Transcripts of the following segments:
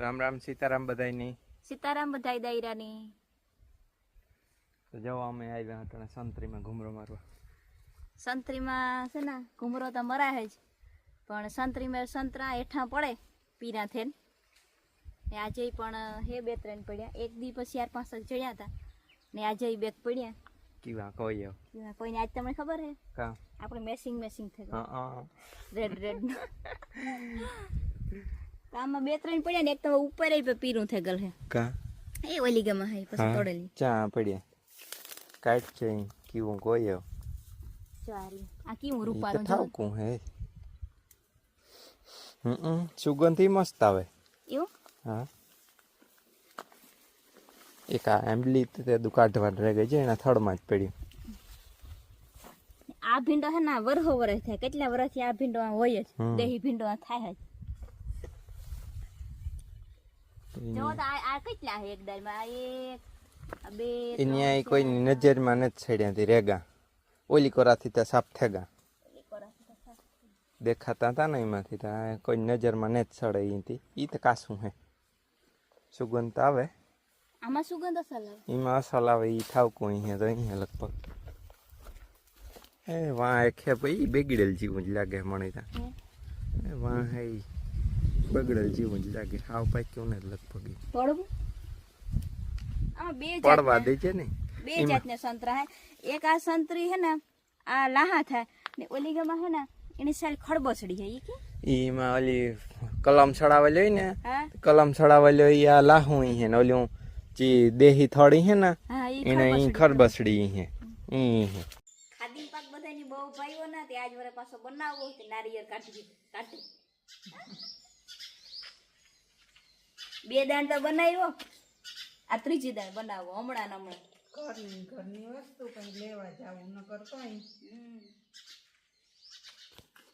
રામ રામ સીતારામ બધાયની. સીતારામ બધાય દાયરાની. તો જો અમે આવ્યા હતા સંતરીમાં ઘૂમરો મારવા. સંતરીમાં છે ને ઘૂમરો તો મરાય જ. પણ સંતરીમાં સંતરા હેઠા પડે પીરા થઈને ને આજે પણ હે બે ત્રણ પડ્યા. એક દી પછી ચાર પાંચ જ ચડ્યા હતા ને આજે બે પડ્યા. કીવા કોઈ કીવા કોઈ કોઈને? આજ તમને ખબર હે? આપણે મેસિંગ મેસિંગ થઈ રેડ રેડ આમાં બે ત્રણ પડ્યા ને એક તો ઉપર એ પીરું થઈ ગયેલ હે. કા? એ ઓલી ગમાં હે પછી તોડેલી. ચા પડ્યા કાટ છે કીવું આવ. સારી આ કીવું રૂપારું જો. થાવકું હે. હમ સુગંધી મસ્ત આવે. એવું? હા. એક આ આંબલી તે દુકાઢવા રહી ગઈ છે એના થડમાં જ પડ્યું આ ભીંડો હે ના વરહો વરસ થાય. કેટલા વર્ષથી આ ભીંડો હોય જ. દેહી ભીંડો થાય જ. જો તો આ કેટલા હે આ એક બે નજરમાં નથી છેડ્યાથી રેગા. ઓલી કોરાથી તો સાફ થેગા દેખાતા હતા ને એમાંથી તો કોઈ નજરમાં નથી સડે અહીંથી. એ તો કાશું હે. સુગંધ આવે. આમાં સુગંધ અસલ આવે? એમાં અસલ આવે એ ઠાવકું અહીંયા તો અહીંયા લગભગ. એ વાં એ ખે ભાઈ બેગડેલ જેવું જ લાગે મને ત્યાં? એ વાં હે ઈ બગડેલ જેવું જ લાગે હાવ પાક્યું ને લગભગ ઈ. તોડવું આમાં બે પડવા જાતના દે છે ને. બે એમાં- જાતના સંતરા હે. એક આ સંતરી હે ને આ લાહા થાય. ને ઓલી ગમાં હે ને એની સાલ ખડબસડી છે ઈ કે? એમાં ઓલી કલમ ચડાવેલી હોય ને હા. કલમ ચડાવેલી હોય ઈ આ લાહું ઈ હે ને ઓલી જે દેહી થોડી હે ને હા ઈ એને ઈ ખડબસડી ખરબસડી ઈ હે. ઈ હે. ખાદી પાક બધાની બહુ ભાઈઓ ના તે આજ વરે પાછો બનાવવો તે નારિયેળ કાઢી દીધું કાઢી બે દાણ તો બનાવ્યો. આ ત્રીજી દાણ બનાવો હમણાં હમણાં. ઘરની ઘરની વસ્તુ કંઈ લેવા જાવું ન કરતો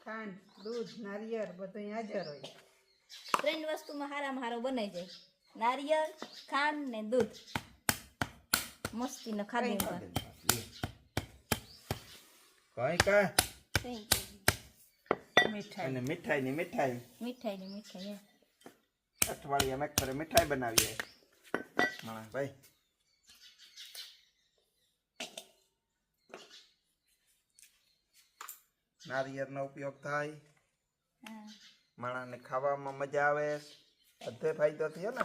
ખાંડ દૂધ નારિયેળ બધું હાજર હોય. ત્રણ વસ્તુમાં હારામાં હારો બનાઈ જાય. નારિયેળ ખાંડ ને દૂધ. મસ્તી ને ખાધી કઈ કા? મીઠાઈ ને મીઠાઈ. ની મીઠાઈ મીઠાઈ. ની મીઠાઈ. અઠવાડિયા અમે ઘરે મીઠાઈ બનાવીએ. ભાઈ. નારિયેળનો ઉપયોગ થાય. માણસને ખાવામાં મજા આવે. બધે ફાયદો થયો ને.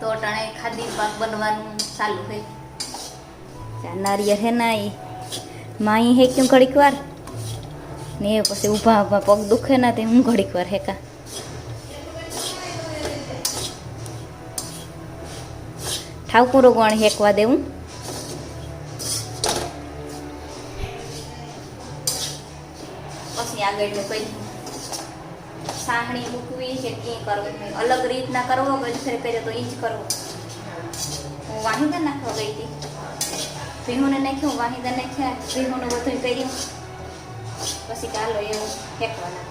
તો ટાણે ખાદી પાક બનવાનું ચાલુ છે. નારિયેર નારિયેળ હે ના માઈ હે કેમ ઘડીક વાર. ને એ પછી ઊભા ઊભા પગ દુખે ના તે હું ઘડીક વાર હેકા. ઠાવકું ગણ હેકવા દેવું? પછી આગળનું કઈ સાહણી મૂકવી કે ક્યાં કરવું અલગ રીતના કરવો પછી પહેલે તો એ જ કરવો. હું વાહિદા નાખવા ગઈ હતી. ભીહુને નાખ્યું વાહિદા નાખ્યા નું બધું કર્યું. પછી કાલો એવું ફેંકવાના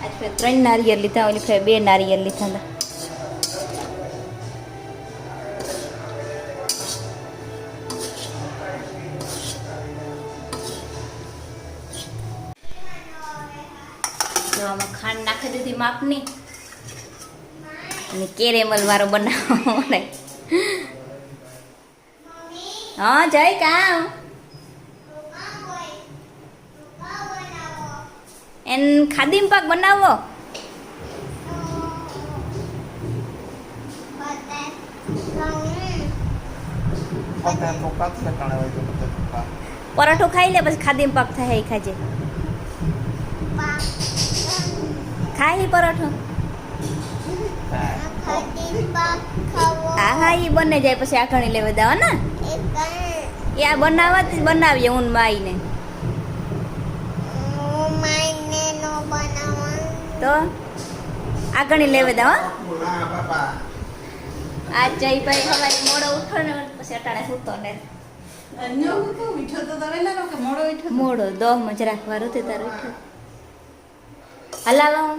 આજ ફેર ત્રણ નારિયેળ લીધા ઓલી ફેર બે નારિયેળ લીધા હતા આમાં ખાંડ નાખી દીધી માપની અને કેરેમલ વાળો બનાવવો પડે હા જય કામ એન ખાદીમ પાક બનાવો. પરાઠો ખાઈ લે પછી ખાદીમ પાક થાય ખાજે. ખાઈ પરાઠો? હા હા એ બને જાય પછી આખણી લેવા દેવા ને એ આ બનાવવા બનાવીએ ઊન હું માઈને તો આગળ લેવા દેવા આ જયભાઈ સવારે મોડો ઉઠો ને પછી અટાણે સૂતો ને. તો મોડો દહ મજરાક વાર ઉઠે તારે હલાવા.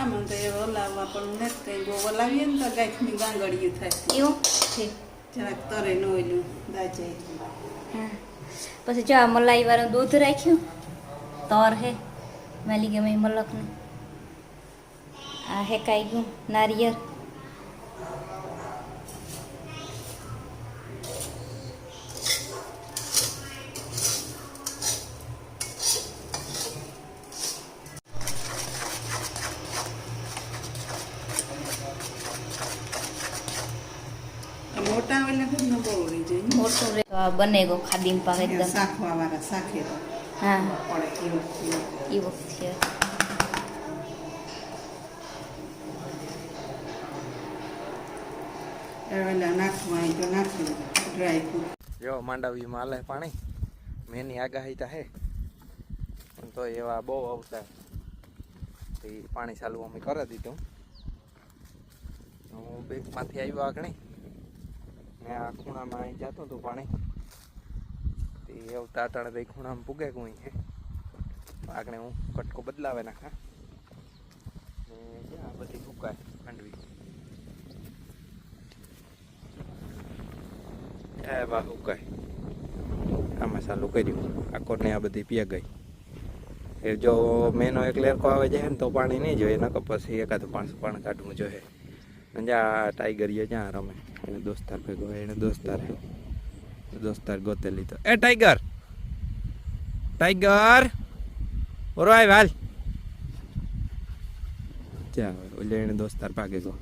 આમાં તો એ ઓલાવવા પણ નથી કંઈ. ઓલાવીએ ને તો ગાંઠની ગાંગડિયું થાય. એવું? ઠીક જરાક તરે ન ઓલું દાજે. પછી જો આ મલાઈ વાળું દૂધ રાખ્યું? તર હે. માલી ગમે મલકનું. આ હેકાઈ ગયું નારિયેળ બને ગયો ખાદીમ પાક એકદમ. શાખવા વાળા શાખે હા. એ વખતે. છે નાખવા હોય પાણી. મેની આગાહી તા હે. તો એવા બહુ આવતા. તે પાણી ચાલુ અમે કરી દીધું. હું બેગમાંથી આવ્યો આગળ ને આ ખૂણામાં અહીં જતું હતું પાણી. તે એવું અટાણે તો ખૂણામાં પૂગે કોઈ છે આગળ હું કટકો બદલાવે નાખા ને જ્યાં બધી ફૂકાય માંડવી. એ બા ઉકાય આમાં ચાલુ કર્યું આ કોને આ બધી પીએ ગઈ. એ જો મેનો એક લેરકો આવે જાય ને તો પાણી નહીં જોઈએ, નકર પછી એકાદ પાંચસો પાણી કાઢવું જોઈએ. જ્યાં ટાઈગર એ જ્યાં રમે. એને દોસ્તાર ભેગો એને દોસ્તાર દોસ્તાર ગોતે લીધો એ ટાઈગર ટાઈગર ઓરો આય હાલ ત્યાં ઓલે એને દોસ્તાર ભાગે ગયો.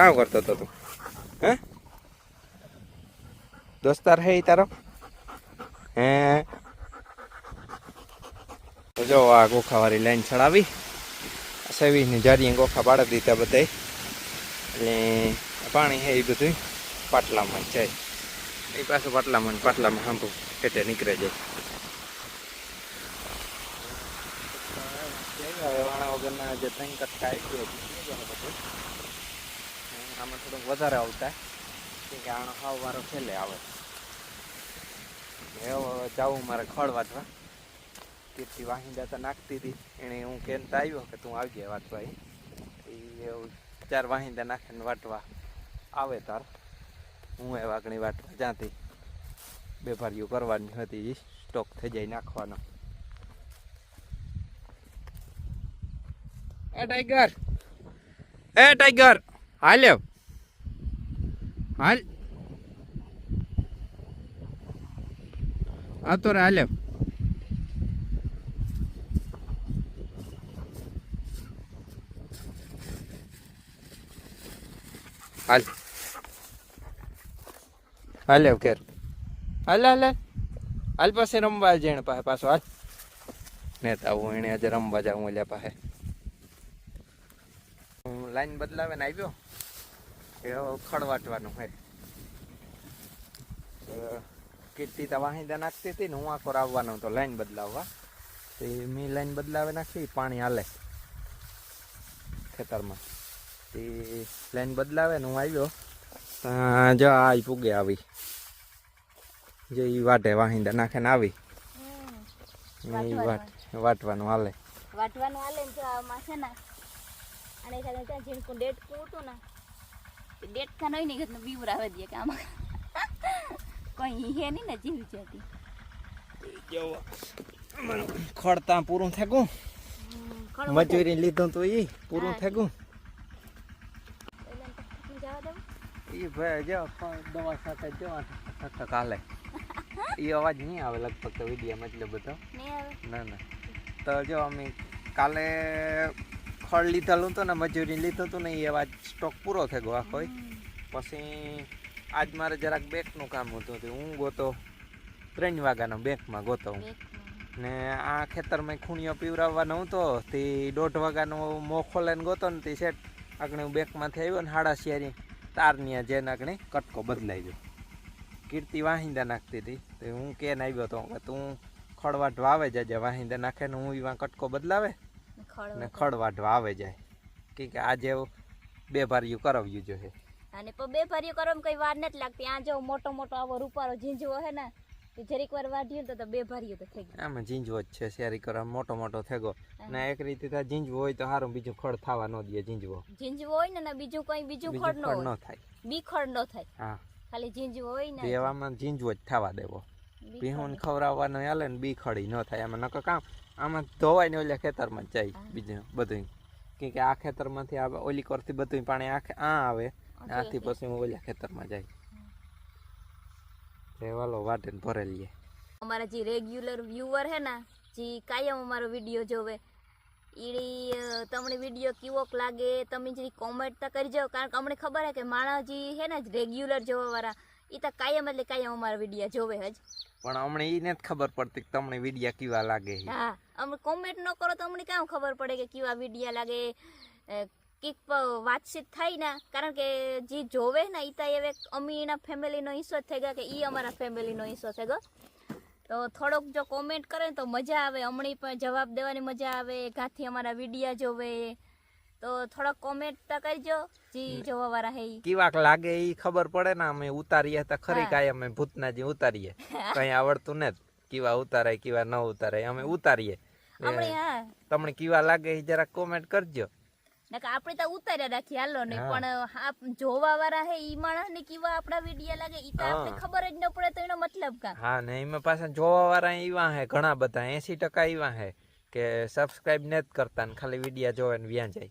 કામ કરતો હતો તું? હે? દોસ્તાર હે તારો? હે? તો જો આ ગોખાવાળી લાઈન ચડાવી. સેવીની જારીએ ગોખા પાડી દીધા બધા એટલે પાણી હે એ બધું પાટલામાં જાય. એ પાછું પાટલામાં પાટલામાં સાંભળું પેટે નીકળે જાય. વાણા વગરના જે ત્રણ કટકા આવી આમાં થોડુંક વધારે આવતા. કે આનો હાવ વારો છેલ્લે આવે. હવે જાવું મારે ખડ વાંચવા કીર્તિ વાહિંદા તો નાખતી હતી. એને હું કેમ તો આવ્યો કે તું આવી ગયા વાંચવાય એ ચાર વાહિંદા નાખીને વાટવા આવે તાર. હું એ વાગણી વાટવા જ્યાંથી બે કરવાની હતી એ સ્ટોક થઈ જાય નાખવાનો. એ ટાઈગર એ ટાઈગર હાલ્યો. હાલ. આ તો રે હાલ્યો હાલ. હાલે કેર હાલ હાલ હાલ. હાલ પાસે રમવા જેણ પાસે પાછો હાલ. નેતા હું એને આજે રમવા જાઉં ઓલ્યા પાસે લાઈન બદલાવે ને આવ્યો. એ ખડવાટવાનું હે તો કીર્તિ તો વાહિંદા નાખતી હતી ને હું આખો આવવાનો તો લાઈન બદલાવવા. તો એ મેં લાઈન બદલાવે નાખી પાણી હાલે ખેતરમાં. તે લાઈન બદલાવે ને હું આવ્યો જો આ પૂગે આવી. જે એ વાટે વાહિંદા નાખે ને આવી. ઈ વાટ વાટવાનું હાલે. વાટવાનું હાલે ને જો આમાં છે ને અને ત્યાં ઝીણકું ડેટ હતું ને તે ખાન નહીં ને કે બીવરાવે દે કે આમાં કોઈ હે નહીં ને જીવ જતી ખડતા પૂરું થેગું. મજૂરી લીધું તો એ પૂરું. થેગું. એ ભાઈ જો દવા સાથે જવા ઠક કાલે એ અવાજ નહીં આવે લગભગ તો વીડિયો મતલબ બધો. ના ના. તો જો અમે કાલે ખડ લીધેલું હતું ને મજૂરી લીધું હતું ને એ વાત સ્ટોક પૂરો થઈ ગયો આખો. પછી આજ મારે જરાક બેંકનું કામ હતું તો હું ગોતો. ત્રણ વાગ્યાનો બેંકમાં ગોતો. હું ને આ ખેતરમાં ખૂણીઓ પીવરાવવાનો હતો. તે દોઢ વાગ્યાનો મો ખોલાઈને ગોતો ને તે સેટ આગળ હું બેંકમાંથી આવ્યો ને હાડા શિયારી તારની જેને આગળ કટકો બદલાઈ ગયો. કીર્તિ વાહિંદા નાખતી હતી. તો હું કેન આવ્યો હતો કે તું ખળવાટ વાવે જાજે વાહિંદા નાખે ને હું એવા કટકો બદલાવે. ને ખડવાટવા આવે જાય. કે કે આજે બે ભાર્યું કરાવ્યું જોઈએ. અને પણ બે ભાર્યું કરવામાં કઈ વાર નથી લાગતી. આ જો મોટો મોટો આવો રૂપારો ઝીંઝવો હે ને તો જરીક વાર વાઢ્યું તો બે ભારીઓ તો થઈ ગઈ. આમાં ઝીંઝવો જ છે શેરી કરવા મોટો મોટો થેગો. ને એક રીતે ત્યાં ઝીંઝવો હોય તો સારું બીજું ખડ થવા ન દે ઝીંઝવો. ઝીંઝવો હોય ને ને બીજું કઈ બીજું ખડ ન ન થાય. બી ખડ ન થાય. હા. ખાલી જીંજવો હોય ને. એવામાં જીંજવો જ થવા દેવો. બી ભીહું ખવડાવવાનો હાલે ને બી ખડી ન થાય. આમાં નકર કામ આમાં ધોવાય ને ઓલા ખેતરમાં જાય બીજું બધું કેમ કે આ ખેતરમાંથી આવે ઓલી કરતી બધું પાણી આખે આ આવે આથી પછી હું ઓલા ખેતરમાં જાય. રેવાલો વાટે ભરે લઈએ અમારા જે રેગ્યુલર વ્યુઅર હે ને જે કાયમ અમારો વીડિયો જોવે ઈ તમને વીડિયો કેવોક લાગે તમે જે કોમેન્ટ તો કરજો કારણ કે અમને ખબર હે કે માણસ જે હે ને રેગ્યુલર જોવા ઈ તો કાયમ એટલે કાયમ અમારા વિડિયા જોવે જ પણ અમને ઈ નથી ખબર પડતી કે તમને વિડિયા કેવા લાગે હા અમે કોમેન્ટ ન કરો તો અમને કામ ખબર પડે કે કેવા વિડિયા લાગે. કીક વાતચીત થાય ને કારણ કે જે જોવે ને ઈ તો હવે અમે એના ફેમિલીનો હિસ્સો થઈ ગયા કે ઈ અમારા ફેમિલીનો હિસ્સો થઈ ગયો. તો થોડોક જો કોમેન્ટ કરે તો મજા આવે. અમણી પણ જવાબ દેવાની મજા આવે. ઘાથી અમારા વિડીયા જોવે. તો થોડા કોમેન્ટ તો કરજો. જે જોવા વાળા હે કીવાક લાગે ઈ ખબર પડે ને અમે ઉતારીએ તો ખરી કાય અમે ભૂતના જે ઉતારીએ કઈ આવડતું ને કેવા ઉતારાય કેવા ન ઉતારાય અમે ઉતારીએ. તમને કેવા લાગે ઈ જરા કોમેન્ટ કરજો. નકર આપણે તો ઉતાર્યા રાખી હાલો ને. પણ આપ જોવા વાળા હે ઈ માણસ ને કેવા આપડા વિડિયા લાગે ઈ તો આપણે ખબર જ ન પડે તો એનો મતલબ કા? હા ને એમાં પાછા જોવા વાળા ઈવા હે ઘણા બધા એસી ટકા ઈવા હે કે સબસ્ક્રાઇબ ને જ કરતા ને ખાલી વિડિયા જોવે ને વ્યાં જાય.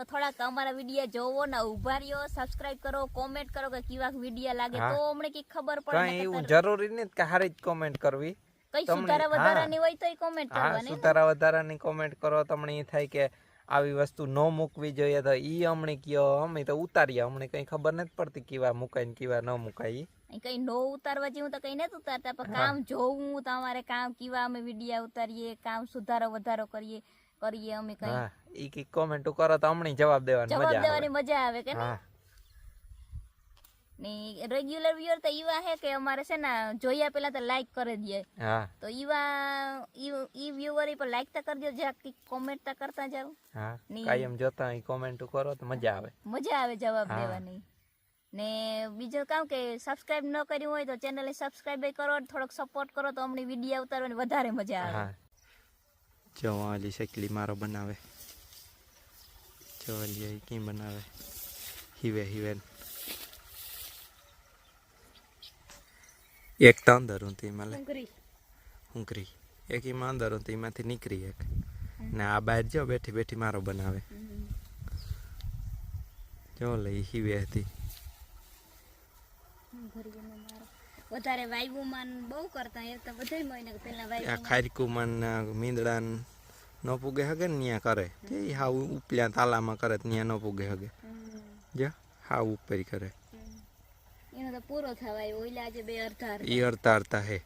તો થોડાક અમારા વિડીયા જોવો ને ઊભા રહ્યો સબસ્ક્રાઇબ કરો કોમેન્ટ કરો કે કેવા વિડીયા લાગે. તો અમને કઈ ખબર પડે કઈ એવું જરૂરી નથી કે હારી જ કોમેન્ટ કરવી. કઈ સુધારા વધારાની હોય તો કોમેન્ટ કરવાની. સુધારા વધારાની કોમેન્ટ કરો તમને એ થાય કે આવી વસ્તુ ન મૂકવી જોઈએ તો ઈ અમને કયો અમે તો ઉતારીએ. અમને કઈ ખબર નથી પડતી કેવા મુકાય ને કેવા ન મુકાય કઈ નો ઉતારવા જેવું તો કઈ નથી ઉતારતા પણ કામ જોવું તમારે કામ કેવા અમે વિડીયા ઉતારીએ કામ સુધારો વધારો કરીએ. કરીએ અમે કઈ? હા ઈ કી કોમેન્ટ કરો તો અમને જવાબ દેવાની જવાબ દેવાની મજા આવે કે? હા. ને રેગ્યુલર વ્યુઅર તો એવા હે કે અમારે છે ને જોયા પેલા તો લાઈક કરી દે. હા. તો ઈવા ઈ ઈ વ્યુઅર પર લાઈક તો કરજો જરાક કોમેન્ટ તો કરતા જાવ હા કાયમ જોતા ઈ કોમેન્ટ કરો તો મજા આવે. મજા આવે જવાબ દેવાની. ને બીજું કામ કે સબસ્ક્રાઇબ ન કર્યું હોય તો ચેનલને સબસ્ક્રાઇબ કરો થોડોક સપોર્ટ કરો તો અમને વીડિયો ઉતારવાની વધારે મજા આવે. હા શેકલી મારો બનાવે. જો ઓલી કી બનાવે? હિવે હિવે. એક તો અંદર હું તી ડુંગળી. હુંકરી એક એમાં અંદર હું એમાંથી નીકળી એક. ને આ બહાર જો બેઠી બેઠી મારો બનાવે. જો લઈ હિવે હતી. વધારે વાયવુમાં ને બહુ કરતા એ તો બધાય મહિને પેલા આ વાયવું ખારીકુમાં મીંદડા ન પૂગે હગે ને ત્યાં કરે. તે હાવ ઉપલ્યા તાલામાં કરે ત્યાં ન પૂગે હગે. જો હાવ ઉપર કરે. એનો તો પૂરો થવાય ઓઈલા આજે બે અડધા એ ઈ અડતા અડતા હે.